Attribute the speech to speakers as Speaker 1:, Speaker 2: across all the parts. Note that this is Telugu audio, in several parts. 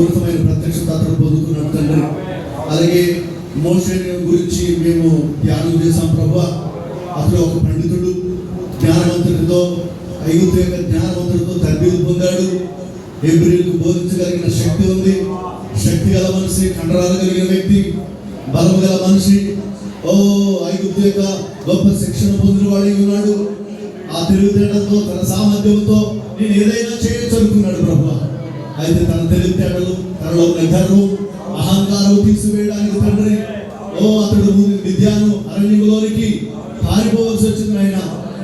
Speaker 1: అద్భుతమైన ప్రత్యక్ష ప్రత్యక్షత పొందుకున్నాడు తండ్రి. అలాగే మోషన్ గురించి మేము ధ్యానం చేశాం ప్రభు. అతను ఒక పండితుడు జ్ఞానవంతుడితో ఐగుప్తు యొక్క జ్ఞానవంతుడితో తర్బీదు పొందాడు. ఎబ్రిల్కు బోధించగలిగిన శక్తి ఉంది. శక్తి గల మనిషి కండరాలు కలిగిన వ్యక్తి బలం గల మనిషి. ఓ ఐగుప్తు యొక్క గొప్ప శిక్షణ పొందిన వాడే ఉన్నాడు. ఆ తెలివితేటతో తన సామర్థ్యంతో నేను ఏదైనా చేయొచ్చు అనుకున్నాడు ప్రభు. అయితే తన తెలివితేటలు తనలో ఉన్న గర్వం అహంకారం తీసివేయడానికి తండ్రి. ఓ అతడు విద్యాను అరణ్యంలోనికి పారిపోవలసి వచ్చింది ఆయన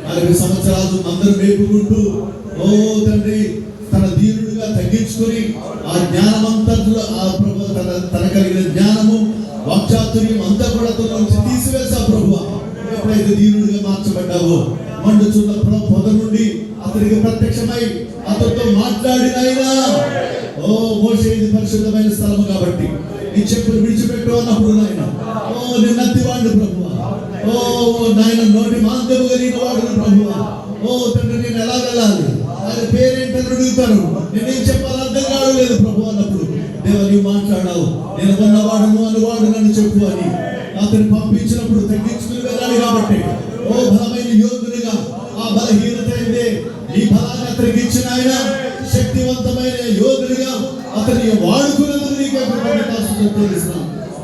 Speaker 1: నలభై సంవత్సరాలు అందరూ మేపుకుంటూ ఓ తండ్రి తన దీనుడిగా తగ్గించుకొని ఆ జ్ఞానమంతట్లో ఆ ప్రభు తన తన కలిగిన జ్ఞానము వాక్చాతుర్యం అంతా కూడా తన నుంచి తీసివేసా ప్రభు ఎప్పుడైతే దీనుడిగా మార్చబడ్డావో మండుచున్న పొద నుండి తిరిగి ప్రత్యక్షమై అతనితో మాట్లాడినైనా. ఓ మోషే ఇది పరిశుద్ధమైన స్థలము కాబట్టి ఈ చెప్పులు విడిచిపెట్టు అన్నప్పుడు నాయన. ఓ నిన్నత్తి వాడు ప్రభు ఓ నాయన నోటి మాంద్యము కలిగిన వాడు ప్రభు ఓ తండ్రి నేను ఎలా వెళ్ళాలి? ఆయన పేరేంటని అడుగుతాను నేనేం చెప్పాలి అర్థం కావలేదు ప్రభు అన్నప్పుడు. దేవ నీవు మాట్లాడావు. నేను కొన్నవాడను అనువాడు నన్ను చెప్పు అని. అతను పంపించినప్పుడు తగ్గించుకుని వెళ్ళాలి కాబట్టి. ఓ బలమైన యోగ ఆ బలహీనత అయితే ఈ బలాన్ని అతనికి ఇచ్చిన ఆయన శక్తివంతమైన యోగుడిగా అతన్ని వాడుకున్నందుకు నీకే కృతజ్ఞతాస్తుతులు తెలుస్తున్నాం